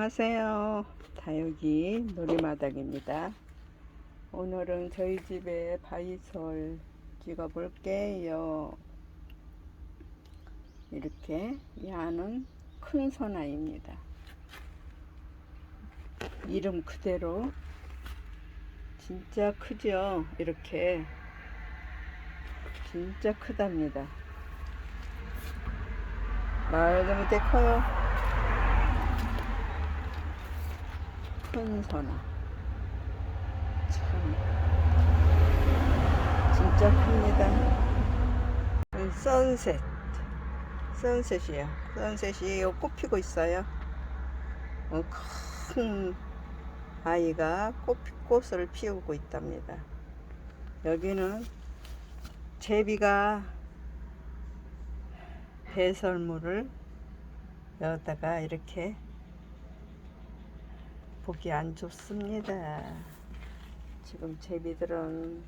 안녕하세요. 다육이 놀이마당입니다. 오늘은 저희 집에 바이솔 찍어 볼 게요. 이렇게 야는 큰 소나입니다. 이름 그대로 진짜 크죠? 이렇게 진짜 크답니다. 말도 못해 커요. 큰 소나. 참. 진짜 큽니다. 이 선셋. 선셋이야. 선셋이 요꽃 피고 있어요. 어, 큰 아이가 꽃, 꽃을 피우고 있답니다. 여기는 제비가 배설물을 여기다가 이렇게 보기 안 좋습니다. 지금 제비들은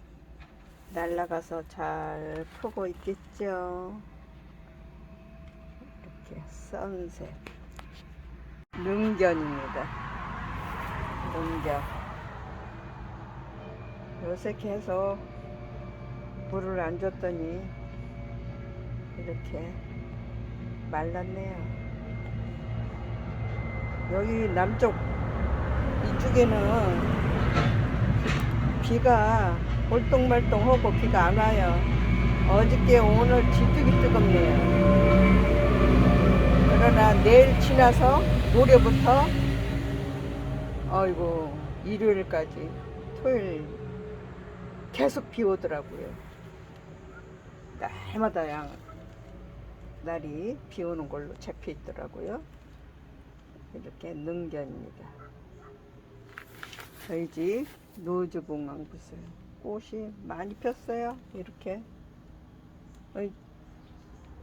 날아가서 잘 크고 있겠죠. 이렇게 선셋 능견입니다. 능견 요새 계속 물을 안 줬더니 이렇게 말랐네요. 여기 남쪽 이쪽에는 비가 올똥말똥하고 비가 안 와요. 어저께 오늘 지뜨기 뜨겁네요. 그러나 내일 지나서 모레부터 아이고 일요일까지 토요일 계속 비 오더라고요. 날마다 양 날이 비 오는 걸로 잡혀 있더라고요. 이렇게 능견입니다. 저희 집 노주봉황 보세요. 꽃이 많이 폈어요. 이렇게.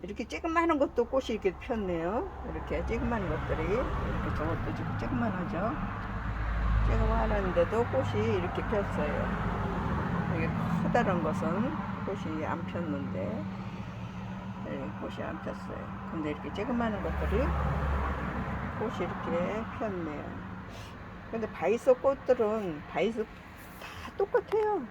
이렇게 조그마한 것도 꽃이 이렇게 폈네요. 이렇게 조그마한 것들이 이렇게 저것도 지금 조그만하죠. 조그만한데도 꽃이 이렇게 폈어요. 이게 커다란 것은 꽃이 안 폈는데 네, 꽃이 안 폈어요. 근데 이렇게 조그마한 것들이 꽃이 이렇게 폈네요. 근데 바이소 꽃들은 바이소 다 똑같아요.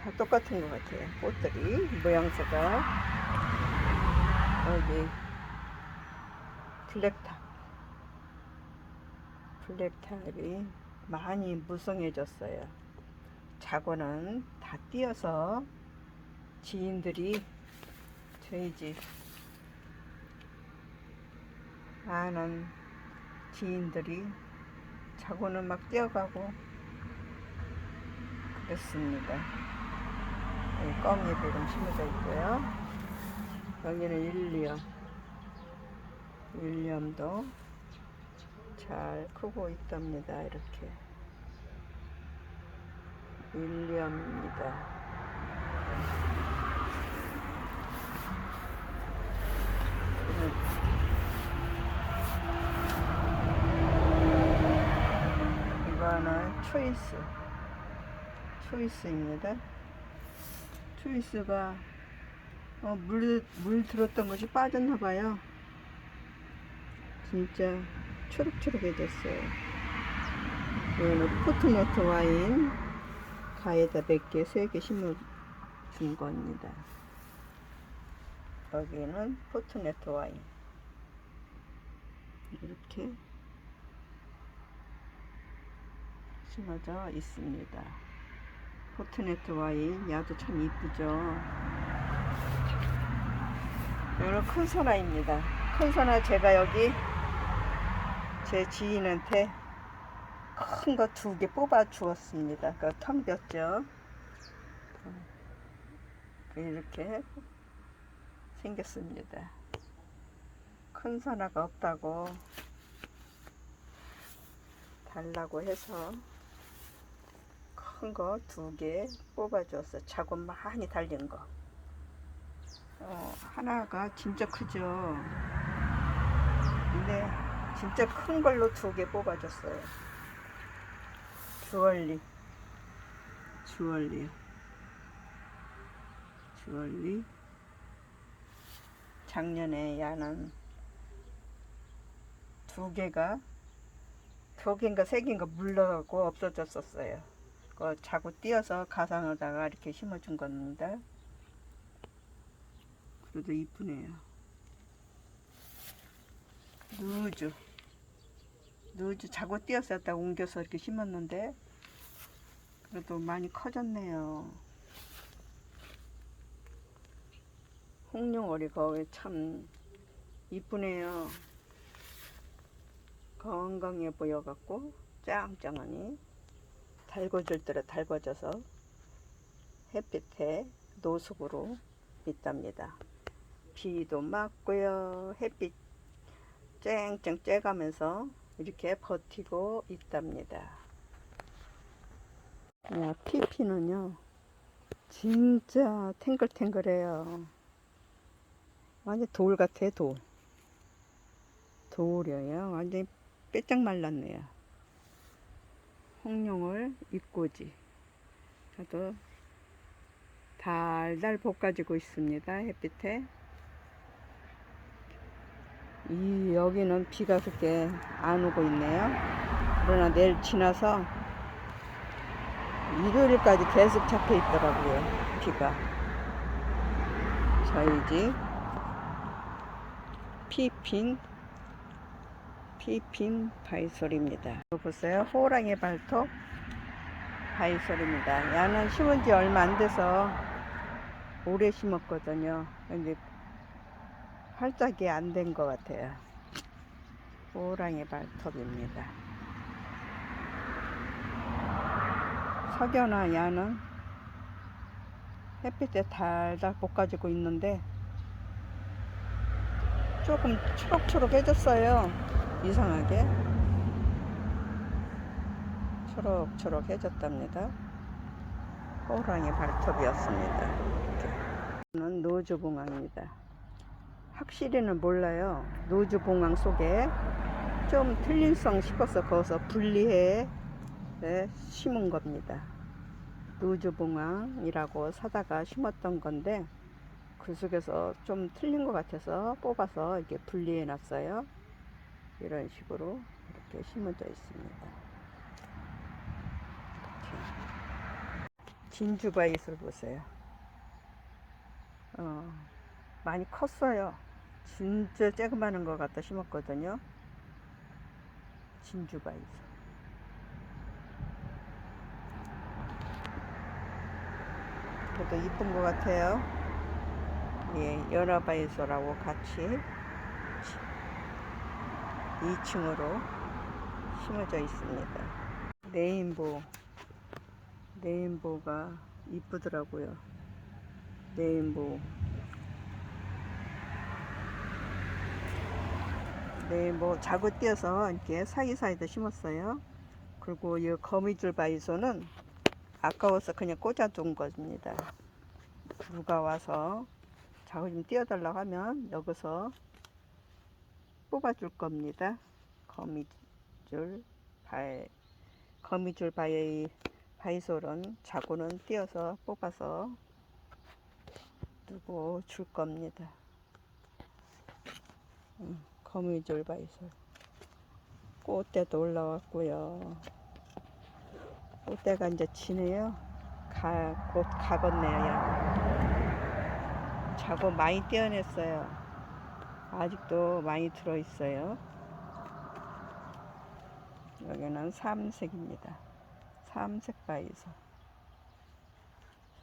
다 똑같은 것 같아요. 꽃들이 모양새가 여기 블랙탑 블랙탑이 많이 무성해졌어요. 자고는 다 띄어서 지인들이 저희 집 아는 지인들이 자고는 막 뛰어가고 그랬습니다. 여기 껌잎이 좀 심어져 있고요. 여기는 일리엄. 일리엄도 잘 크고 있답니다. 이렇게. 일리엄입니다. 이거는 초이스. 초이스입니다. 초이스가 어, 물, 물 들었던 것이 빠졌나 봐요. 진짜 초록초록해졌어요. 이거는 포트너트 와인 가에다 몇 개, 세개 심어 준 겁니다. 여기는 포트네트 와인. 이렇게 심어져 있습니다. 포트네트 와인 야도 참 이쁘죠. 이거는 큰 소나입니다. 큰 소나 제가 여기 제 지인한테 큰 거 두 개 뽑아 주었습니다. 그텅 비었죠. 이렇게 생겼습니다. 큰 소나가 없다고 달라고 해서 큰 거 두 개 뽑아줬어. 자고 많이 달린 거. 어, 하나가 진짜 크죠. 근데 진짜 큰 걸로 두 개 뽑아줬어요. 주얼리. 주얼리. 주얼리. 작년에 야는 두 개가 두 개인가 세 개인가 물러가고 없어졌었어요. 그 자꾸 띄어서 가상에다가 이렇게 심어준 겁니다. 그래도 이쁘네요. 누주 누주 자고 띄었었다 옮겨서 이렇게 심었는데 그래도 많이 커졌네요. 홍룡오리가 참 이쁘네요. 건강해 보여갖고 짱짱하니 달궈줄 때로 달궈져서 햇빛에 노숙으로 있답니다. 비도 맞고요. 햇빛 쨍쨍 쬐가면서 이렇게 버티고 있답니다. 야, 피피는요, 진짜 탱글탱글해요. 완전 돌 같아, 돌. 돌이에요. 완전히 빼짝 말랐네요. 홍룡을 입고지. 저도 달달 볶아지고 있습니다. 햇빛에. 이 여기는 비가 그렇게 안 오고 있네요. 그러나 내일 지나서 일요일까지 계속 잡혀 있더라고요. 비가. 저희 집 피핀 피핀 바이솔입니다. 보세요. 호랑이 발톱 바이솔입니다. 야는 심은 지 얼마 안 돼서 오래 심었거든요. 근데 활짝이 안 된 것 같아요. 호랑이 발톱입니다. 석연아 야는 햇빛에 달달 볶아지고 있는데 조금 초록초록해졌어요. 이상하게 초록초록해졌답니다. 호랑이 발톱이었습니다. 이는 노주봉황입니다. 확실히는 몰라요. 노주봉황 속에 좀 틀림성 싶어서 거기서 분리해 네, 심은 겁니다. 노주봉황이라고 사다가 심었던 건데 그 속에서 좀 틀린 것 같아서 뽑아서 이렇게 분리해 놨어요. 이런 식으로 이렇게 심어져 있습니다. 이렇게. 진주바이슬 보세요. 어, 많이 컸어요. 진짜 쬐그마한 것 갖다 심었거든요. 진주바이슬. 그래도 이쁜 것 같아요. 예, 연화바이소라고 같이 2층으로 심어져 있습니다. 레인보우, 레인보우가 이쁘더라고요. 레인보우. 레인보우 자고 띄어서 이렇게 사이사이도 심었어요. 그리고 이 거미줄 바이소는 아까워서 그냥 꽂아둔 겁니다. 누가 와서 자고 좀 띄워달라고 하면 여기서 뽑아줄 겁니다. 거미줄 바이, 거미줄 바이, 바이솔은 자고는 띄어서 뽑아서 두고 줄 겁니다. 음, 거미줄 바이솔. 꽃대도 올라왔고요. 꽃대가 이제 지네요. 가, 곧 가겠네요. 야. 자고 많이 떼어냈어요. 아직도 많이 들어있어요. 여기는 삼색입니다. 삼색 바이소.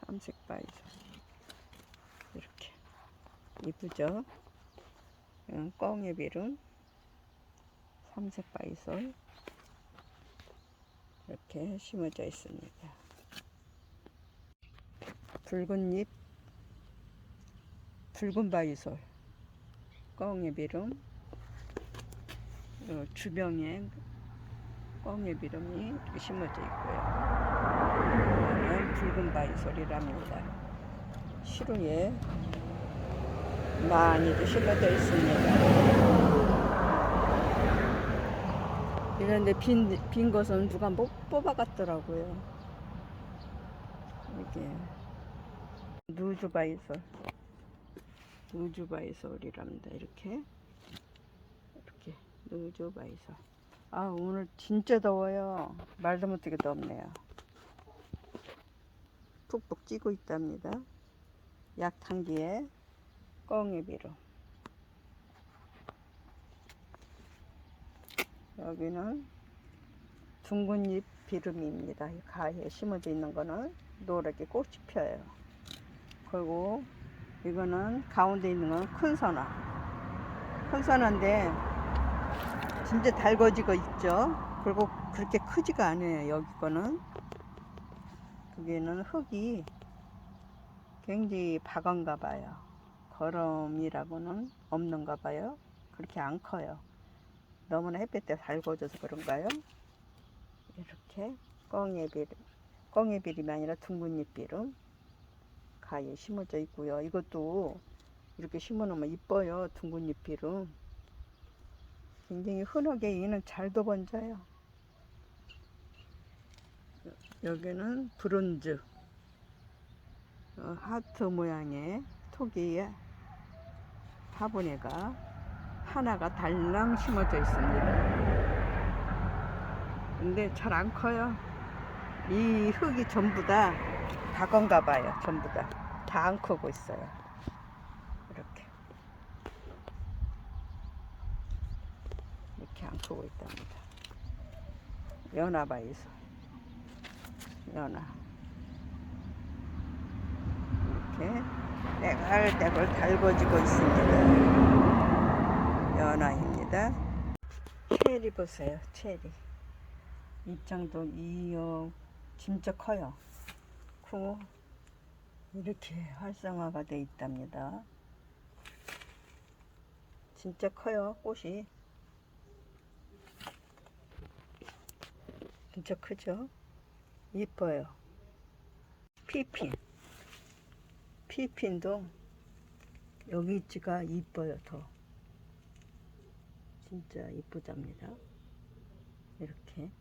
삼색 바이소. 이렇게. 이쁘죠? 꽁의 비름. 삼색 바이솔. 이렇게 심어져 있습니다. 붉은 잎, 붉은 바이솔. 꽁의 비름 어, 주변에 꽁의 비름이 이렇게 심어져 있고요. 이거는 붉은 바이솔이랍니다. 시루에 많이도 심어져 있습니다. 이런데 빈, 빈 것은 누가 못 뽑아갔더라고요. 이게 누주 바이솔. 누주바이솔이랍니다. 이렇게 이렇게 누주바이솔. 아 오늘 진짜 더워요. 말도 못하게 덥네요. 푹푹 찌고 있답니다. 약탕기에 꽁이비로. 여기는 둥근잎 비름입니다. 이 가에 심어져 있는 거는 노랗게 꽃이 펴요. 그리고 이거는 가운데 있는 건 큰 선화. 큰 선화인데 진짜 달궈지고 있죠. 그리고 그렇게 크지가 않아요. 여기 거는. 여기는 흙이 굉장히 박은가 봐요. 거름이라고는 없는가 봐요. 그렇게 안 커요. 너무나 햇볕에 달궈져서 그런가요? 이렇게 꽁예비름, 꽁예비름이 아니라 둥근잎비름 가에 심어져 있고요. 이것도 이렇게 심어놓으면 이뻐요. 둥근잎비름. 굉장히 흔하게 얘는 잘도 번져요. 여기는 브론즈 어, 하트 모양의 토기에 화분에가 하나가 달랑 심어져 있습니다. 근데 잘 안 커요. 이 흙이 전부 다 다건가 봐요. 전부 다. 다 안 크고 있어요. 이렇게. 이렇게 안 크고 있답니다. 연화바이소. 연화. 이렇게 때갈때갈 달궈지고 있습니다. 연화입니다. 체리 보세요. 체리. 입장도 이어 진짜 커요. 크고 이렇게 활성화가 돼 있답니다. 진짜 커요. 꽃이. 진짜 크죠? 이뻐요. 피핀. 피핀도 여기 있지가 이뻐요. 더. 진짜 이쁘답니다. 이렇게.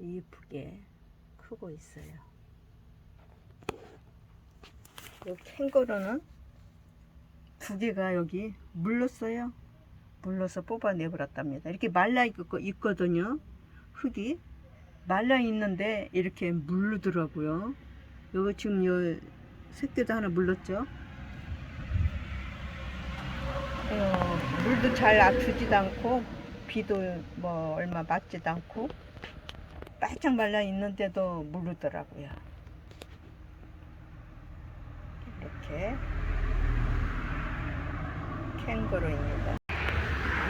이쁘게 크고 있어요. 이 캥거루는 두 개가 여기 물렀어요. 물러서 뽑아내버렸답니다. 이렇게 말라 있거든요. 흙이 말라 있는데 이렇게 물르더라고요. 여기 지금 요 새끼도 하나 물렀죠. 어, 물도 잘 주지도 않고 비도 뭐 얼마 맞지도 않고 바짝 말라 있는데도 물르더라고요. 이렇게 캥거루입니다.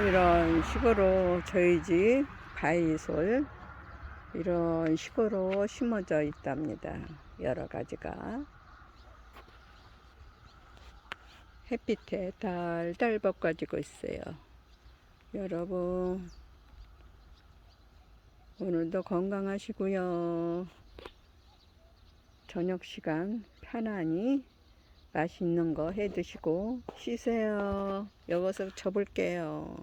이런 식으로 저희 집 바이솔 이런 식으로 심어져 있답니다. 여러 가지가 햇빛에 달달 벗겨지고 있어요. 여러분 오늘도 건강하시고요. 저녁 시간 편안히 맛있는 거 해 드시고 쉬세요. 여기서 접을게요.